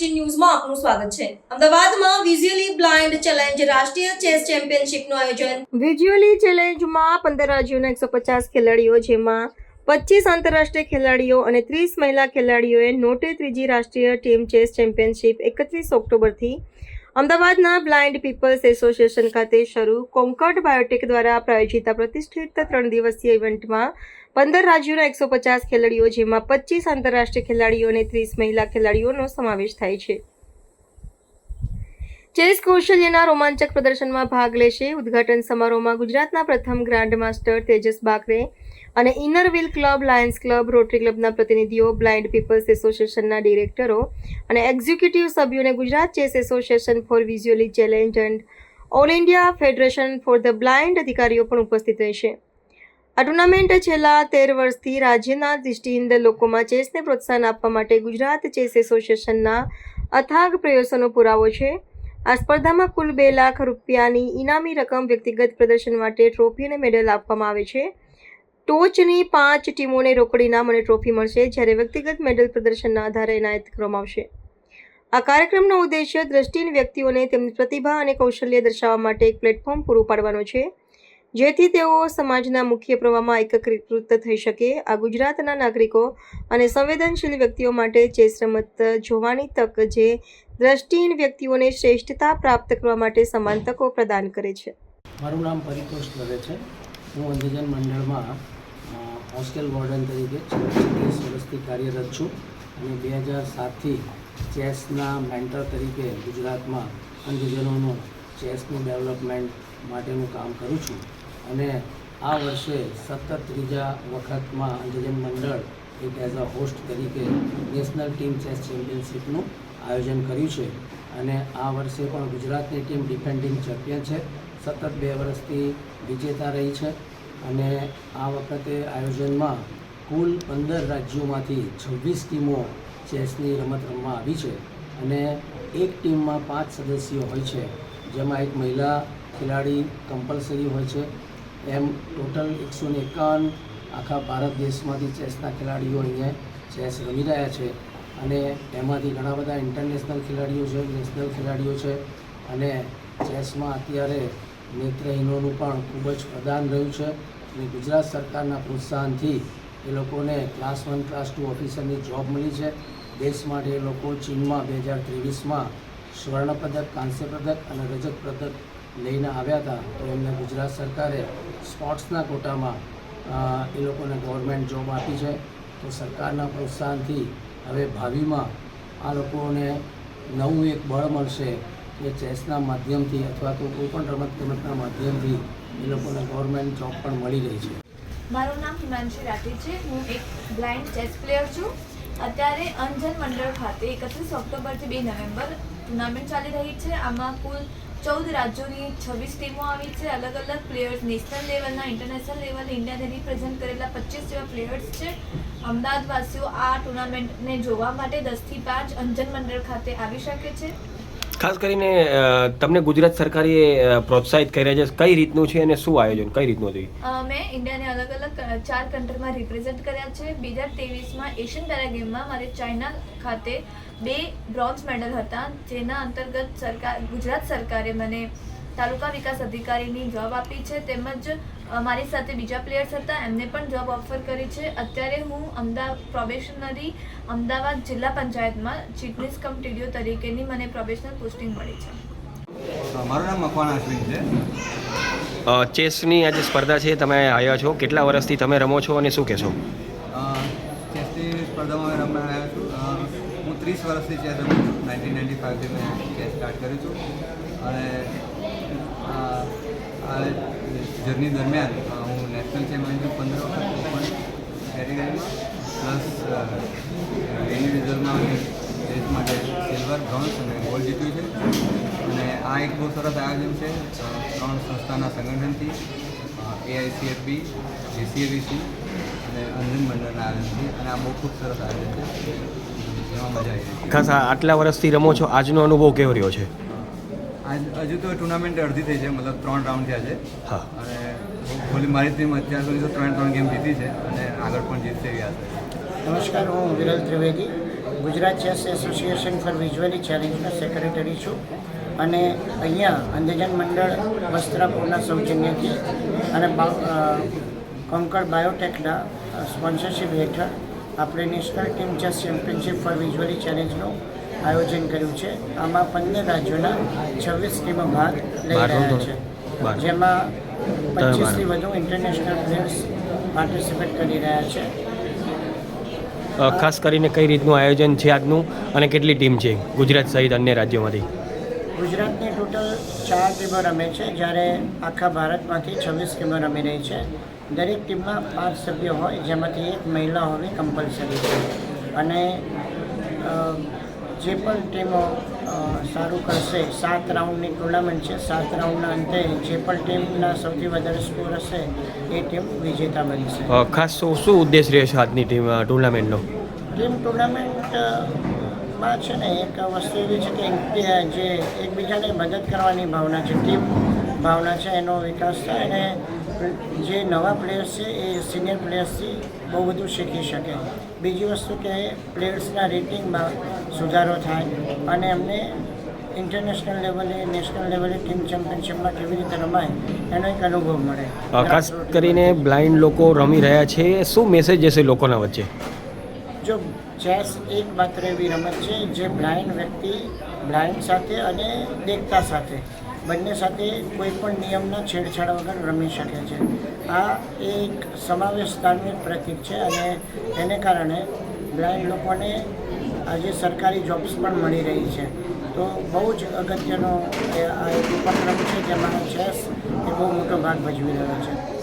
Eighteen ન્યૂઝમાં આપનું સ્વાગત છે. અમદાવાદમાં વિઝ્યુઅલી બ્લાઇન્ડ ચેલેન્જ રાષ્ટ્રીય ચેસ ચેમ્પિયનશિપનું આયોજન. વિઝ્યુઅલી ચેલેન્જમાં પંદર રાજ્યોના એકસો પચાસ ખેલાડીઓ, જેમાં પચીસ આંતરરાષ્ટ્રીય ખેલાડીઓ અને ત્રીસ મહિલા ખેલાડીઓએ નોટે ત્રીજી રાષ્ટ્રીય ટીમ ચેસ ચેમ્પિયનશિપ એકત્રીસ ઓક્ટોબરથી અમદાવાદના બ્લાઇન્ડ પીપલ્સ એસોસિએશન ખાતે શરૂ કોન્કર્ડ બાયોટેક દ્વારા પ્રાયોજિત પ્રતિષ્ઠિત ત્રણ દિવસીય ઇવેન્ટમાં પંદર રાજ્યોના એકસો પચાસ ખેલાડીઓ, જેમાં પચીસ આંતરરાષ્ટ્રીય ખેલાડીઓ અને ત્રીસ મહિલા ખેલાડીઓનો સમાવેશ થાય છે. ચેસ કૌશલ્યના રોમાંચક પ્રદર્શનમાં ભાગ લેશે. ઉદ્ઘાટન સમારોહમાં ગુજરાતના પ્રથમ ગ્રાન્ડ માસ્ટર તેજસ બાકરે અને inner wheel club, lions club, rotary ક્લબના પ્રતિનિધિઓ, બ્લાઇન્ડ પીપલ્સ એસોસિએશનના ડિરેક્ટરો અને એક્ઝિક્યુટિવ સભ્યોને Gujarat chess association for visually challenge and all India federation for the blind અધિકારીઓ પણ ઉપસ્થિત રહેશે. આ ટુર્નામેન્ટ છેલ્લા તેર વર્ષથી રાજ્યના દૃષ્ટિહીન લોકોમાં ચેસને પ્રોત્સાહન આપવા માટે ગુજરાત ચેસ એસોસિએશનના અથાગ પ્રયાસોનો પુરાવો છે. આ સ્પર્ધામાં કુલ બે લાખ રૂપિયાની ઇનામી રકમ વ્યક્તિગત પ્રદર્શન માટે ટ્રોફી અને મેડલ આપવામાં આવે છે. ટોચની પાંચ ટીમોને રોકડ ઇનામ અને ટ્રોફી મળશે જ્યારે વ્યક્તિગત મેડલ પ્રદર્શનના આધારે એનાયત કરવામાં આવશે. આ કાર્યક્રમનો ઉદ્દેશ્ય દ્રષ્ટિહીન વ્યક્તિઓને તેમની પ્રતિભા અને કૌશલ્ય દર્શાવવા માટે એક પ્લેટફોર્મ પૂરું પાડવાનો છે. જેથી તેઓ સમાજના મુખ્ય પ્રવાહમાં એકીકૃત થઈ શકે. આ ગુજરાતના નાગરિકો અને સંવેદનશીલ વ્યક્તિઓ માટે ચેસ રમત જોવાની તક જે દ્રષ્ટિહીન વ્યક્તિઓને શ્રેષ્ઠતા પ્રાપ્ત કરવા માટે સમાન તકો પ્રદાન કરે છે. મારું નામ પરિતોષ દવે છે. હું અંધજન મંડળમાં હોસ્ટેલ વોર્ડન તરીકે છત્રીસ વર્ષથી કાર્યરત છું અને બે હજાર સાતથી ચેસના મેન્ટર તરીકે ગુજરાતમાં અંધજનોનું ચેસનું ડેવલપમેન્ટ માટેનું કામ કરું છું. અને આ વર્ષે સતત ત્રીજા વખતમાં અંધજન મંડળ એક એઝ અ હોસ્ટ તરીકે નેશનલ ટીમ ચેસ ચેમ્પિયનશિપનું આયોજન કર્યું છે. અને આ વર્ષે પણ ગુજરાતની ટીમ ડિફેન્ડિંગ ચેમ્પિયન છે. સતત બે વર્ષથી વિજેતા રહી છે. અને આ વખતે આયોજનમાં કુલ પંદર રાજ્યોમાંથી છવ્વીસ ટીમો ચેસની રમત રમવા આવી છે. અને એક ટીમમાં પાંચ સદસ્યો હોય છે. જેમાં એક મહિલા ખેલાડી કમ્પલસરી હોય છે. એમ ટોટલ એકસો ને એકાવન આખા ભારત દેશમાંથી ચેસના ખેલાડીઓ અહીંયા ચેસ રમી રહ્યા છે. અને એમાંથી ઘણા બધા ઇન્ટરનેશનલ ખેલાડીઓ છે નેશનલ ખેલાડીઓ છે. અને ચેસમાં અત્યારે નેત્રહીનોનું પણ ખૂબ જ પ્રદાન રહ્યું છે. અને ગુજરાત સરકારના પ્રોત્સાહનથી એ લોકોને ક્લાસ વન ક્લાસ ટુ ઓફિસરની જોબ મળી છે. દેશ માટે એ લોકો ચીનમાં બે હજાર ત્રેવીસમાં સ્વર્ણપદક, કાંસ્ય પદક અને રજત પદક લઈને આવ્યા હતા, તો એમને ગુજરાત સરકારે સ્પોર્ટ્સના કોટામાં એ લોકોને ગવર્મેન્ટ જોબ આપી છે. તો સરકારના પ્રોત્સાહનથી હવે ભાવિમાં આ લોકોને નવું એક બળ મળશે કે ચેસના માધ્યમથી અથવા તો કોઈ પણ રમત ગમતના માધ્યમથી એ લોકોને ગવર્મેન્ટ જોબ પણ મળી રહી છે. મારું નામ હિમાંશી રાઠી છે. હું એક બ્લાઇન્ડ ચેસ પ્લેયર છું. અત્યારે અંજન મંડળ ખાતે એકત્રીસ ઓક્ટોબરથી બે નવેમ્બર ટુર્નામેન્ટ ચાલી રહી છે. આમાં કુલ ચૌદ રાજ્યોની છવ્વીસ ટીમો આવી છે. અલગ અલગ પ્લેયર્સ નેશનલ લેવલના ઇન્ટરનેશનલ લેવલે ઇન્ડિયાને રિપ્રેઝેન્ટ કરેલા પચીસ જેવા પ્લેયર્સ છે. અમદાવાદવાસીઓ આ ટુર્નામેન્ટને જોવા માટે દસથી પાંચ અંજન મંડળ ખાતે આવી શકે છે. ખાસ કરીને તમને ગુજરાત સરકારે પ્રોત્સાહિત કર્યા છે. કઈ રીતનું છે અને શું આયોજન? કઈ રીતનું હતું? મેં ઇન્ડિયાને અલગ અલગ ચાર કન્ટ્રીમાં રિપ્રેઝેન્ટ કર્યા છે. બે હજાર તેવીસમાં એશિયન પેરા ગેમમાં મારે ચાઇના ખાતે બે બ્રોન્ઝ મેડલ હતા. જેના અંતર્ગત સરકાર, ગુજરાત સરકારે મને તાલુકા વિકાસ અધિકારીની જોબ આપી છે તેમજ મારી સાથે બીજા પ્લેયર્સ હતા એમને પણ જોબ ઓફર કરી છે. અત્યારે હું અમદાવાદ પ્રોબેશનરી અમદાવાદ જિલ્લા પંચાયતમાં ચીટનીસ કમ ટીડીઓ તરીકેની મને પ્રોબેશનલ પોસ્ટિંગ મળી છે. મારું નામ મકવાણા છે. ચેસની આજે સ્પર્ધા છે તમે આવ્યા છો. કેટલા વર્ષથી તમે રમો છો અને શું કહેશો? ચેસની સ્પર્ધામાં રમવા આવ્યા છું. હું ત્રીસ વર્ષથી ચેસ રમું છું. નાઇન્ટીન નાઇન્ટી ફાઇવથી મેં ચેસ સ્ટાર્ટ કર્યું છું. અને આ જર્ની દરમિયાન હું નેશનલ ચેમ્પિયનશીપ પંદર વખત ઓપન કેટેગરીમાં, પ્લસ ઇન્ડિવિજ્યુઅલમાં મેં દેશ માટે સિલ્વર, બ્રોન્ઝ અને ગોલ્ડ જીત્યું છે. અને આ એક બહુ સરસ આયોજન છે ત્રણ સંસ્થાના સંગઠનથી એઆઈસીએફબી જેસીએબીસી અને અંજન મંડળના આયોજનથી, અને આ બહુ ખૂબ સરસ આયોજન છે. ખાસ આટલા વર્ષથી રમો છો, આજનો અનુભવ કેવો રહ્યો છે? હજુ તો ટુર્નામેન્ટ અડધી થઈ છે મતલબ ત્રણ રાઉન્ડ થયા છે. હા. અને બોલી મારી ટીમ અત્યાર સુધી તો ત્રણ ત્રણ ગેમ જીતી છે અને આગળ પણ જીતશે એવી આશા નમસ્કાર હું Viral Trivedi. Gujarat chess association for visually ચેલેન્જનો secretary છું અને અહીંયા અંધજન મંડળ વસ્ત્રાપુરના સૌજન્યથી અને અ, બાયોટેકના સ્પોન્સરશિપ હેઠળ આપણે national team chess championship for visually ચેલેન્જનું આયોજન કર્યું છે. આમાં પંદર રાજ્યોના છવ્વીસ ટીમો ભાગ લઈ રહ્યા છે. જેમાં. પચીસથી વધુ ઇન્ટરનેશનલ પ્લેયર્સ પાર્ટિસિપેટ કરી રહ્યા છે. ખાસ કરીને કઈ રીતનું આયોજન છે આજનું અને કેટલી ટીમ છે ગુજરાત સહિત અન્ય રાજ્યોમાંથી? ગુજરાતની ટોટલ ચાર ટીમો રમે છે જ્યારે આખા ભારતમાંથી છવ્વીસ ટીમો રમી રહી છે. દરેક ટીમમાં પાંચ સભ્યો હોય જેમાંથી એક મહિલા હોવી કમ્પલસરી છે. અને જે પણ ટીમો સારું કરશે સાત રાઉન્ડની ટુર્નામેન્ટ છે સાત રાઉન્ડના અંતે જે પણ ટીમના સૌથી વધારે સ્કોર હશે એ ટીમ વિજેતા બનશે. ખાસ શું ઉદ્દેશ રહેશે આજની ટીમ ટુર્નામેન્ટનો ટીમ ટુર્નામેન્ટમાં છે ને એક વસ્તુ એવી છે કે જે એકબીજાને મદદ કરવાની ભાવના છે ટીમ ભાવના છે એનો વિકાસ થાય અને જે નવા પ્લેયર્સ છે એ સિનિયર પ્લેયર્સથી બહુ બધું શીખી શકે. બીજી વસ્તુ કે પ્લેયર્સના રેટિંગમાં સુધારો થાય અને એમને ઇન્ટરનેશનલ લેવલે નેશનલ લેવલે ટીમ ચેમ્પિયનશિપમાં કેવી રીતે રમાય એનો એક અનુભવ મળે. ખાસ કરીને બ્લાઇન્ડ લોકો રમી રહ્યા છે. શું મેસેજ જશે લોકોના વચ્ચે? જો ચેસ એક માત્ર એવી રમત છે જે બ્લાઇન્ડ વ્યક્તિ બ્લાઇન્ડ સાથે અને દેખતા સાથે બંને સાથે કોઈ પણ નિયમના છેડછાડ વગર રમી શકે છે. આ એક સમાવેશ એક પ્રતીક છે અને એને કારણે બ્લાઇન્ડ લોકોને આજે સરકારી જોબ્સ પણ મળી રહી છે. તો બહુ જ અગત્યનો આ એક ઉપક્રમ છે જેમાં ચેસ એ બહુ મોટો ભાગ ભજવી રહ્યો છે.